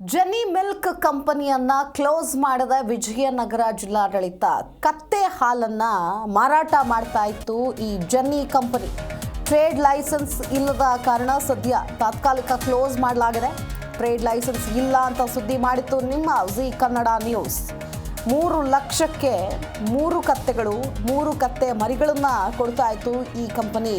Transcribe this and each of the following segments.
ಜೆನಿ milk ಕಂಪನಿಯನ್ನ close ಮಾಡಿದ ವಿಜಯನಗರ ಜಿಲ್ಲಾಡಳಿತ ಕತ್ತೆ ಹಾಲನ್ನ ಮಾರಾಟ ಮಾಡ್ತಾ ಇತ್ತು ಈ ಜೆನ್ನಿ ಕಂಪನಿ. ಟ್ರೇಡ್ ಲೈಸೆನ್ಸ್ ಇಲ್ಲದ ಕಾರಣ ಸದ್ಯ ತಾತ್ಕಾಲಿಕ ಕ್ಲೋಸ್ ಮಾಡಲಾಗಿದೆ. ಟ್ರೇಡ್ ಲೈಸೆನ್ಸ್ ಇಲ್ಲ ಅಂತ ಸುದ್ದಿ ಮಾಡಿತ್ತು ನಿಮ್ಮ ಜಿ ಕನ್ನಡ ನ್ಯೂಸ್. ಮೂರು ಲಕ್ಷಕ್ಕೆ ಮೂರು ಕತ್ತೆಗಳು, ಮೂರು ಕತ್ತೆ ಮರಿಗಳನ್ನ ಕೊಡ್ತಾ ಇತ್ತು ಈ ಕಂಪನಿ.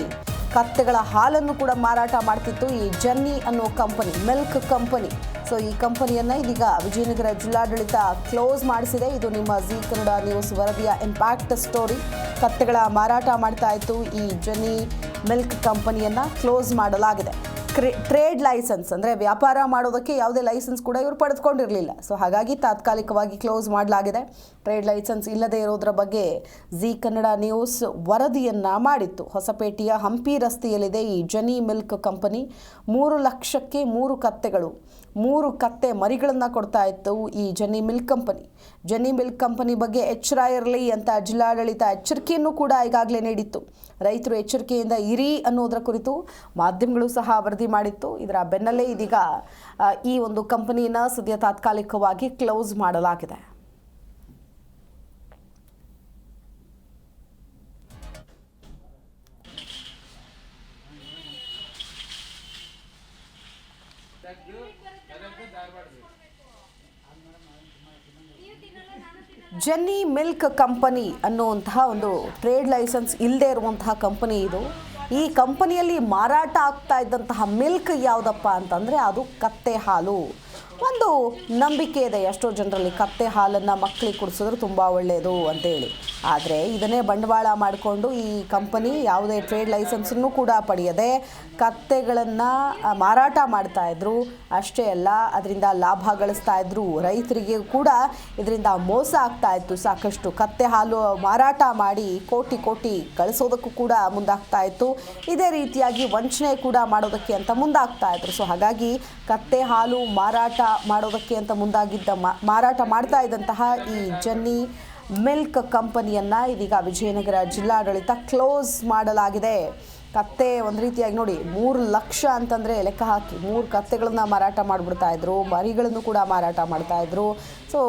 ಕತ್ತೆಗಳ ಹಾಲನ್ನು ಕೂಡ ಮಾರಾಟ ಮಾಡ್ತಿತ್ತು ಈ ಜನ್ನಿ ಅನ್ನೋ ಕಂಪನಿ, ಮಿಲ್ಕ್ ಕಂಪನಿ. ಸೊ ಈ ಕಂಪನಿಯನ್ನ ಇದೀಗ ವಿಜಯನಗರ ಜಿಲ್ಲಾಡಳಿತ ಕ್ಲೋಸ್ ಮಾಡಿಸಿದೆ. ಇದು ನಿಮ್ಮ ಜಿ ಕನ್ನಡ ನ್ಯೂಸ್ ವರದಿಯ ಇಂಪ್ಯಾಕ್ಟ್ ಸ್ಟೋರಿ ಕತ್ತೆಗಳ ಮಾರಾಟ ಮಾಡ್ತಾ ಇತ್ತು ಈ ಜನಿ ಮಿಲ್ಕ್ ಕಂಪನಿಯನ್ನ ಕ್ಲೋಸ್ ಮಾಡಲಾಗಿದೆ. ಟ್ರೇಡ್ ಲೈಸೆನ್ಸ್ ಅಂದರೆ ವ್ಯಾಪಾರ ಮಾಡೋದಕ್ಕೆ ಯಾವುದೇ ಲೈಸೆನ್ಸ್ ಕೂಡ ಇವರು ಪಡೆದುಕೊಂಡಿರಲಿಲ್ಲ. ಸೊ ಹಾಗಾಗಿ ತಾತ್ಕಾಲಿಕವಾಗಿ ಕ್ಲೋಸ್ ಮಾಡಲಾಗಿದೆ. ಟ್ರೇಡ್ ಲೈಸೆನ್ಸ್ ಇಲ್ಲದೆ ಇರೋದ್ರ ಬಗ್ಗೆ ಜಿ ಕನ್ನಡ ನ್ಯೂಸ್ ವರದಿಯನ್ನು ಮಾಡಿತ್ತು. ಹೊಸಪೇಟೆಯ ಹಂಪಿ ರಸ್ತೆಯಲ್ಲಿದೆ ಈ ಜನಿ ಮಿಲ್ಕ್ ಕಂಪನಿ. ಮೂರು ಲಕ್ಷಕ್ಕೆ ಮೂರು ಕತ್ತೆಗಳು, ಮೂರು ಕತ್ತೆ ಮರಿಗಳನ್ನು ಕೊಡ್ತಾ ಇತ್ತು ಈ Jani milk company. Jani milk company ಬಗ್ಗೆ ಎಚ್ಚರ ಇರಲಿ ಅಂತ ಜಿಲ್ಲಾಡಳಿತ ಎಚ್ಚರಿಕೆಯನ್ನು ಕೂಡ ಈಗಾಗಲೇ ನೀಡಿತ್ತು. ರೈತರು ಎಚ್ಚರಿಕೆಯಿಂದ ಇರಿ ಅನ್ನೋದರ ಕುರಿತು ಮಾಧ್ಯಮಗಳು ಸಹ ವರದಿ ಮಾಡಿತ್ತು. ಇದರ ಬೆನ್ನಲ್ಲೇ ಇದೀಗ ಈ ಒಂದು ಕಂಪನಿನ ಸದ್ಯ ತಾತ್ಕಾಲಿಕವಾಗಿ ಕ್ಲೋಸ್ ಮಾಡಲಾಗಿದೆ. ಜೆನ್ನಿ ಮಿಲ್ಕ್ ಕಂಪನಿ ಅನ್ನುವಂತಹ ಒಂದು ಟ್ರೇಡ್ ಲೈಸೆನ್ಸ್ ಇಲ್ಲದೆ ಇರುವಂತಹ ಕಂಪನಿ ಇದು. ಈ ಕಂಪನಿಯಲ್ಲಿ ಮಾರಾಟ ಆಗ್ತಾ ಇದ್ದಂತಹ ಮಿಲ್ಕ್ ಯಾವುದಪ್ಪ ಅಂತಂದರೆ ಅದು ಕತ್ತೆ ಹಾಲು. ಒಂದು ನಂಬಿಕೆ ಇದೆ. ಎಷ್ಟೋ ಜನರಲ್ಲಿ ಕತ್ತೆ ಹಾಲನ್ನು ಮಕ್ಕಳಿಗೆ ಕುಡಿಸಿದ್ರೆ ತುಂಬ ಒಳ್ಳೆಯದು ಅಂತೇಳಿ ಆದರೆ ಇದನ್ನೇ ಬಂಡವಾಳ ಮಾಡಿಕೊಂಡು ಈ ಕಂಪನಿ ಯಾವುದೇ ಟ್ರೇಡ್ ಲೈಸೆನ್ಸನ್ನು ಕೂಡ ಪಡೆಯದೆ ಕತ್ತೆಗಳನ್ನು ಮಾರಾಟ ಮಾಡ್ತಾ ಇದ್ರು. ಅಷ್ಟೇ ಅಲ್ಲ, ಅದರಿಂದ ಲಾಭ ಗಳಿಸ್ತಾ ಇದ್ರು. ರೈತರಿಗೆ ಕೂಡ ಇದರಿಂದ ಮೋಸ ಆಗ್ತಾ ಇತ್ತು. ಸಾಕಷ್ಟು ಕತ್ತೆ ಹಾಲು ಮಾರಾಟ ಮಾಡಿ ಕೋಟಿ ಕೋಟಿ ಗಳಿಸೋದಕ್ಕೂ ಕೂಡ ಮುಂದಾಗ್ತಾ ಇತ್ತು. ಇದೇ ರೀತಿಯಾಗಿ ವಂಚನೆ ಕೂಡ ಮಾಡೋದಕ್ಕೆ ಅಂತ ಮುಂದಾಗ್ತಾ ಇದ್ರು. ಸೊ ಹಾಗಾಗಿ ಕತ್ತೆ ಹಾಲು ಮಾರಾಟ ಮಾಡೋದಕ್ಕೆ ಅಂತ ಮುಂದಾಗಿದ್ದ ಮಾರಾಟ ಮಾಡ್ತಾ ಇದ್ದಂತಹ ಈ ಜನ್ನಿ ಮಿಲ್ಕ್ ಕಂಪನಿಯನ್ನ ಇದೀಗ ವಿಜಯನಗರ ಜಿಲ್ಲಾಡಳಿತ ಕ್ಲೋಸ್ ಮಾಡಲಾಗಿದೆ. ಕತ್ತೆ ಒಂದು ರೀತಿಯಾಗಿ ನೋಡಿ, ಮೂರು ಲಕ್ಷ ಅಂತಂದರೆ ಲೆಕ್ಕ ಹಾಕಿ, ಮೂರು ಕತ್ತೆಗಳನ್ನು ಮಾರಾಟ ಮಾಡಿಬಿಡ್ತಾ ಇದ್ರು, ಮರಿಗಳನ್ನು ಕೂಡ ಮಾರಾಟ ಮಾಡ್ತಾ ಇದ್ರು. ಸೊ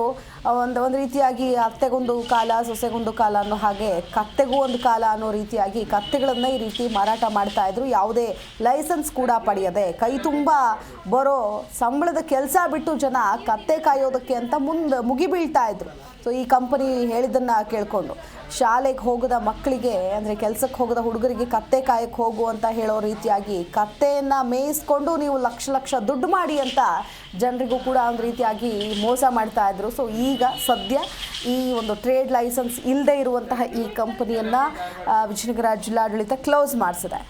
ಒಂದು ಒಂದು ರೀತಿಯಾಗಿ ಅತ್ತೆಗೊಂದು ಕಾಲ, ಸೊಸೆಗೊಂದು ಕಾಲ ಅನ್ನೋ ಹಾಗೆ ಕತ್ತೆಗೂ ಒಂದು ಕಾಲ ಅನ್ನೋ ರೀತಿಯಾಗಿ ಕತ್ತೆಗಳನ್ನು ಈ ರೀತಿ ಮಾರಾಟ ಮಾಡ್ತಾ ಇದ್ರು. ಯಾವುದೇ ಲೈಸೆನ್ಸ್ ಕೂಡ ಪಡೆಯದೆ ಕೈ ತುಂಬ ಬರೋ ಸಂಬಳದ ಕೆಲಸ ಬಿಟ್ಟು ಜನ ಕತ್ತೆ ಕಾಯೋದಕ್ಕೆ ಅಂತ ಮುಂದೆ ಮುಗಿಬೀಳ್ತಾ ಇದ್ರು. ಸೊ ಈ ಕಂಪನಿ ಹೇಳಿದ್ದನ್ನು ಕೇಳಿಕೊಂಡು. ಶಾಲೆಗೆ ಹೋಗದ ಮಕ್ಕಳಿಗೆ, ಅಂದರೆ ಕೆಲಸಕ್ಕೆ ಹೋಗದ ಹುಡುಗರಿಗೆ ಕತ್ತೆ ಕಾಯಕ್ಕೆ ಹೋಗು ಅಂತ ಹೇಳೋ ರೀತಿಯಾಗಿ ಕತ್ತೆಯನ್ನು ಮೇಯಿಸ್ಕೊಂಡು ನೀವು ಲಕ್ಷ ಲಕ್ಷ ದುಡ್ಡು ಮಾಡಿ ಅಂತ ಜನರಿಗೂ ಕೂಡ ಒಂದು ರೀತಿಯಾಗಿ ಮೋಸ ಮಾಡ್ತಾ ಇದ್ರು. ಸೊ ಈಗ ಸದ್ಯ ಈ ಒಂದು ಟ್ರೇಡ್ ಲೈಸೆನ್ಸ್ ಇಲ್ಲದೆ ಇರುವಂತಹ ಈ ಕಂಪನಿಯನ್ನು ವಿಜಯನಗರ ಜಿಲ್ಲಾಡಳಿತ ಕ್ಲೋಸ್ ಮಾಡಿಸಿದೆ.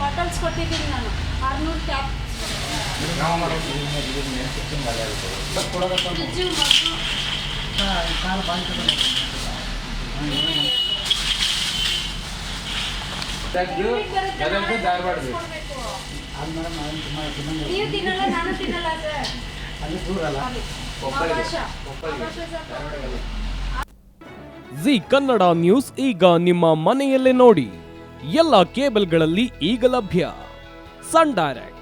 ಬಾಟಲ್ಸ್ ಕೊಟ್ಟಿದ್ದೀನಿ ನಾನು. ಆರ್ನೂರು ಕ್ಯಾಪ್ ಜಿ ಕನ್ನಡ ನ್ಯೂಸ್ ಈಗ ನಿಮ್ಮ ಮನೆಯಲ್ಲೇ ನೋಡಿ. ಎಲ್ಲ ಕೇಬಲ್ಗಳಲ್ಲಿ ಈಗ ಲಭ್ಯ. Sun Direct.